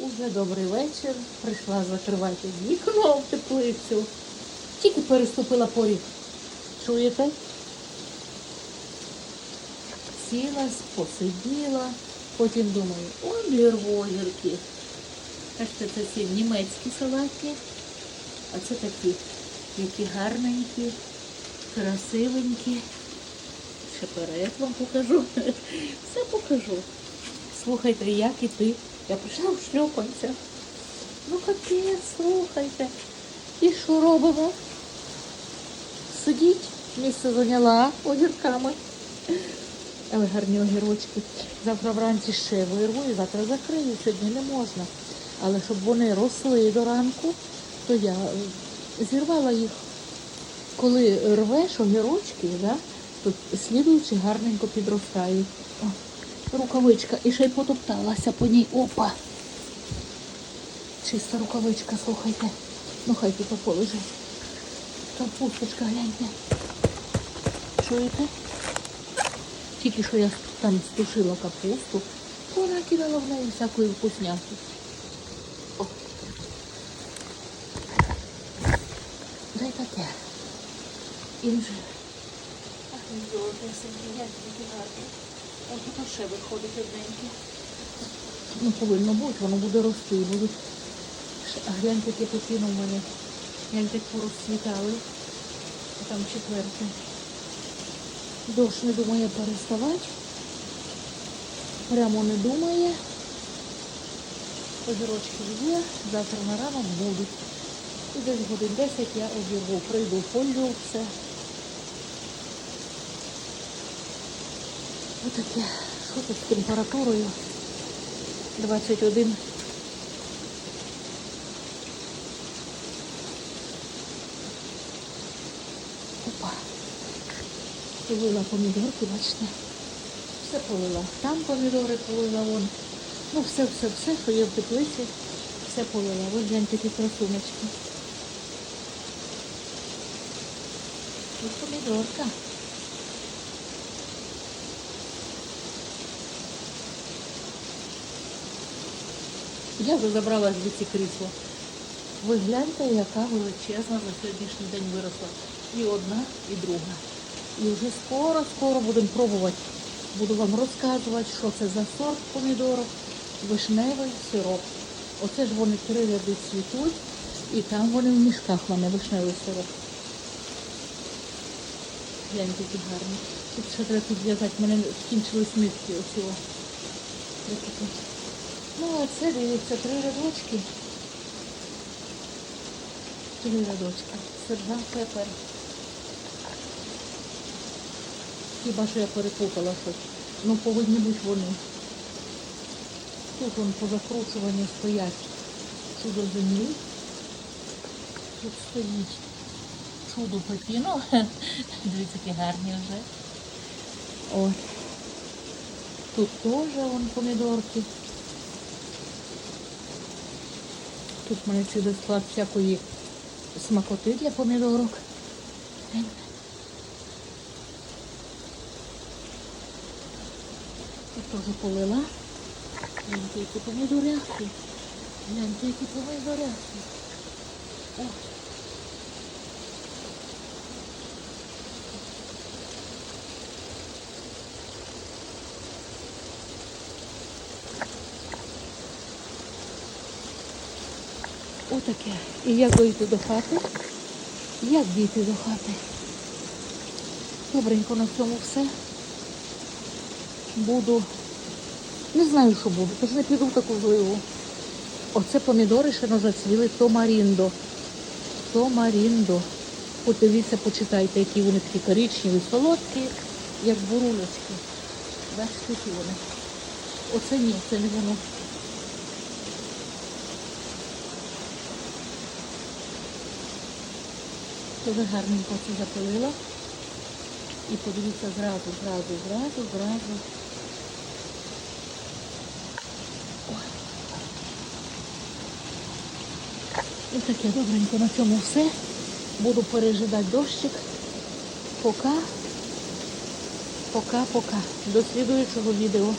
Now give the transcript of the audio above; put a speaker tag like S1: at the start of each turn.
S1: Уже добрий вечір. Прийшла закривати вікно в теплицю. Тільки переступила поріг. Чуєте? Сілась, посиділа, потім думаю, обірву огірки. Бачите, це ці німецькі салатки, а це такі, які гарненькі, красивенькі. Ще перед вам покажу. Все покажу. Слухайте, як іти. Я прийшла в шльопанцях. Ну капець, слухайте. І що робимо? Сидіть, місце зайняла огірками. Але гарні огірочки. Завтра вранці ще вирву і завтра закрию. Сьогодні не можна. Але щоб вони росли до ранку, то я зірвала їх. Коли рвеш огірочки, да, то слідуючи гарненько підростають. Рукавичка. І ще й потопталася по ній. Опа! Чиста рукавичка, слухайте. Ну хай тут полежить. Капусточка, гляньте. Чуєте? Тільки що я там стушила капусту, вона кидала в неї всякої вкусняки. Дай таке. Інже. Ах, гляньте, який гарний. Ось тут ще виходить одненький. Ну, повинно бути, воно буде рости. Будуть. А гляньте, яке пепіно в мене. Гляньте, як порозцвітали. А там четверте. Дощ не думає переставати. Прямо не думає. Озерочки є, завтра на ранок будуть. І десь годин 10 я обірву. Прийду, полю все. Отаке. Що тут з температурою? 21. Опа. Полила помідорки, бачите. Все полила. Там помідори полила вон. Ну все, все, все, що є в теплиці, все полила. Ось гляньте які красуночки. Ось помідорка. Я вже забрала звідси крісло. Ви гляньте, яка величезна за сьогоднішній день виросла. І одна, і друга. І вже скоро-скоро будемо пробувати. Буду вам розказувати, що це за сорт помідорок. Вишневий сироп. Оце ж вони три ряди цвітуть, і там вони в мішках в мене вишневий сироп. Гляньте, які гарні. Тут ще треба підв'язати, в мене скінчились нитки тут. Ну, а це, дивіться, три рядочки. Три рядочки. Сержант пепер. Хіба що я перепутала щось. Ну, повинні бути вони. Тут вон по закручуванню стоять чудо землі. Тут стоїть чудо пепіно. Дивіться, які гарні вже. От. Тут теж вон помідорки. Тут в мене цілий склад всякої смакоти для помідорок. Теж полила. Гляньте, які помідоряхи. Гляньте, які помідоряхи. О. Отаке. І як дойти до хати? Як дійти до хати? Добренько на цьому все. Буду. Не знаю, що буду, тож не піду в таку зливу. Оце помідори ще не зацвіли Томаріндо. Томаріндо. Подивіться, почитайте, які вони такі коричневі, солодкі, як бурулечки. Бачите, які вони. Оце ні, це не воно. Дуже гарненько це запилила. І подивіться зразу, зразу, зразу, зразу. І таке добренько на цьому все. Буду пережидати дощик. Пока. Пока-пока. До слідуючого відео.